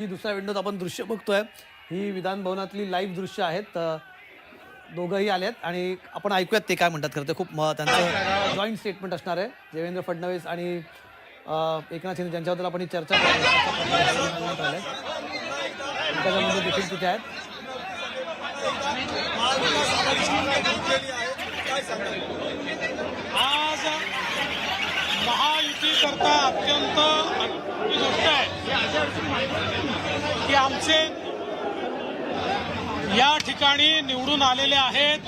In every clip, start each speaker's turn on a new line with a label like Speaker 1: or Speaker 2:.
Speaker 1: ही दुसऱ्या विंडोत आपण दृश्य बघतोय. ही विधान भवनातली लाईव्ह दृश्य आहेत. दोघंही आलेत आणि आपण ऐकूयात ते काय म्हणतात. खरं ते खूप त्यांचं जॉईंट स्टेटमेंट असणार आहे. देवेंद्र फडणवीस आणि एकनाथ शिंदे ज्यांच्याबद्दल आपण ही चर्चा देखील तिथे आहेत.
Speaker 2: आज महायुती करता अत्यंत की आमचे या ठिकाणी निवडून आलेले आहेत.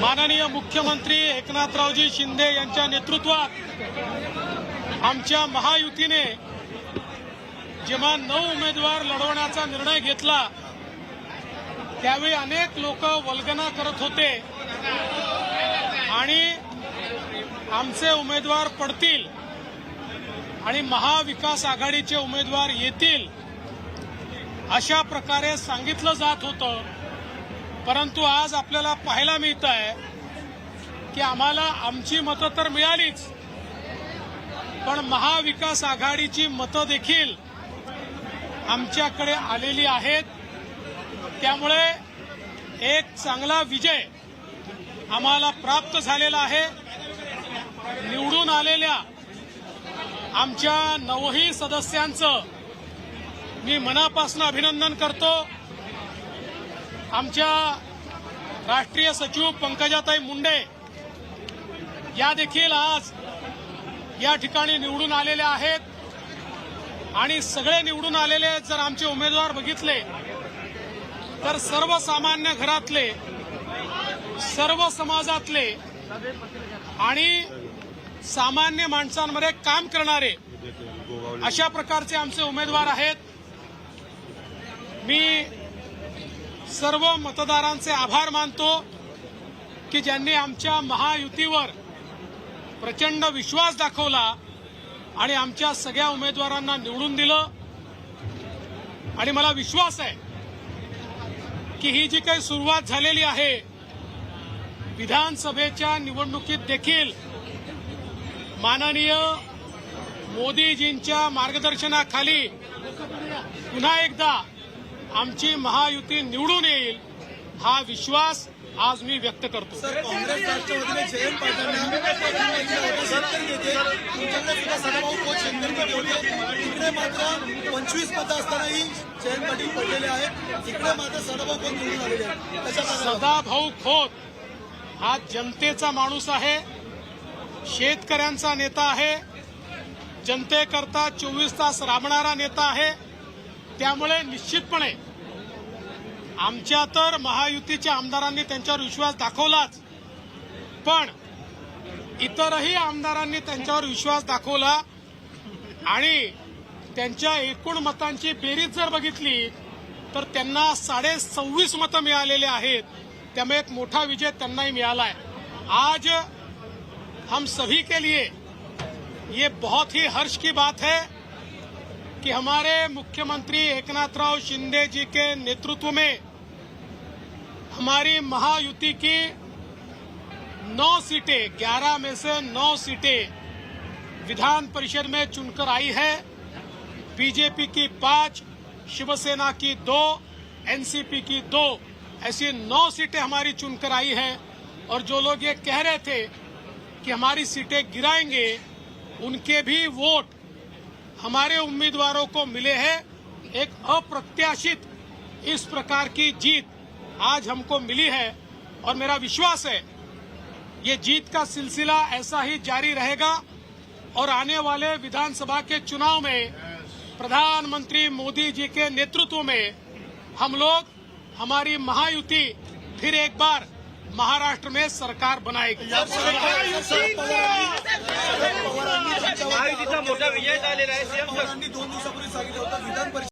Speaker 2: माननीय मुख्यमंत्री एकनाथरावजी शिंदे यांच्या नेतृत्वात आमच्या महायुतीने जेव्हा नऊ उमेदवार लढवण्याचा निर्णय घेतला त्यावेळी अनेक लोक वल्गना करत होते आणि आमचे उमेदवार पडतील. आणि महाविकास आघाडीचे उमेदवार येतील अशा प्रकारे सांगितलं जात होतं. परंतु आज आपल्याला पाहायला मिळत आहे की आम्हाला आमची मतं तर मिळालीच पण महाविकास आघाडीची मतं देखील आमच्याकडे आलेली आहेत. त्यामुळे एक चांगला विजय आम्हाला प्राप्त झालेला आहे. निवडून आलेल्या आमच्या नवही सदस्यांचं मी मनापासून अभिनंदन करतो. आमच्या राष्ट्रीय सचिव पंकजाताई मुंडे या देखील आज या ठिकाणी निवडून आलेल्या आहेत. आणि सगळे निवडून आलेले जर आमचे उमेदवार बघितले तर सर्वसामान्य घरातले सर्व समाजातले आणि सामान्य माणसांमध्ये काम करणारे अशा प्रकारचे आमचे उमेदवार आहेत. मी सर्व मतदारांचे आभार मानतो की ज्यांनी आमच्या महायुतीवर प्रचंड विश्वास दाखवला आणि आमच्या सगळ्या उमेदवारांना निवडून दिलं. आणि मला विश्वास आहे की ही जी काही सुरुवात झालेली आहे विधानसभेच्या निवडणुकीत देखील माननीय मोदीजींच्या मार्गदर्शनाखाली पुन्हा एकदा आमची महायुती निवडून येईल हा विश्वास आज मी व्यक्त करतो.
Speaker 3: सर काँग्रेस राष्ट्रवादीने जयंत इकडे मात्र पंचवीस मतं असतानाही जयंत पाटील पडलेले आहेत. इकडे मात्र सदाभाऊ खोत निवडून आलेले आहेत.
Speaker 2: सदाभाऊ खोत हा जनतेचा माणूस आहे. शेतकऱ्यांचा नेता आहे. जनतेकरता चोवीस तास राबणारा नेता आहे. त्यामुळे निश्चितपणे आमच्या तर महायुतीच्या आमदारांनी त्यांच्यावर विश्वास दाखवलाच. पण इतरही आमदारांनी त्यांच्यावर विश्वास दाखवला आणि त्यांच्या एकूण मतांची बेरीज जर बघितली तर त्यांना साडे सव्वीस मतं मिळालेले आहेत. त्यामुळे एक मोठा विजय त्यांनाही मिळाला आहे आज हम सभी के लिए ये बहुत ही हर्ष की बात है कि हमारे मुख्यमंत्री एकनाथ राव शिंदे जी के नेतृत्व में हमारी महायुति की नौ सीटें, ग्यारह में से नौ सीटें विधान परिषद में चुनकर आई है। बीजेपी की पाँच, शिवसेना की दो, एनसीपी की दो, ऐसी नौ सीटें हमारी चुनकर आई है। और जो लोग ये कह रहे थे कि हमारी सीटें गिराएँगे, उनके भी वोट हमारे उम्मीदवारों को मिले हैं। एक अप्रत्याशित इस प्रकार की जीत आज हमको मिली है और मेरा विश्वास है, ये जीत का सिलसिला ऐसा ही जारी रहेगा और आने वाले विधानसभा के चुनाव में प्रधानमंत्री मोदी जी के नेतृत्व में हम लोग, हमारी महायुति फिर एक बार महाराष्ट्र में सरकार बनाएगी।
Speaker 3: पवारांनी
Speaker 4: महायुतीचा मोठा विजय झालेला आहे सीएम
Speaker 3: पवारांनी दोन दिवसापूर्वी सांगितलं होतं विधान परिषद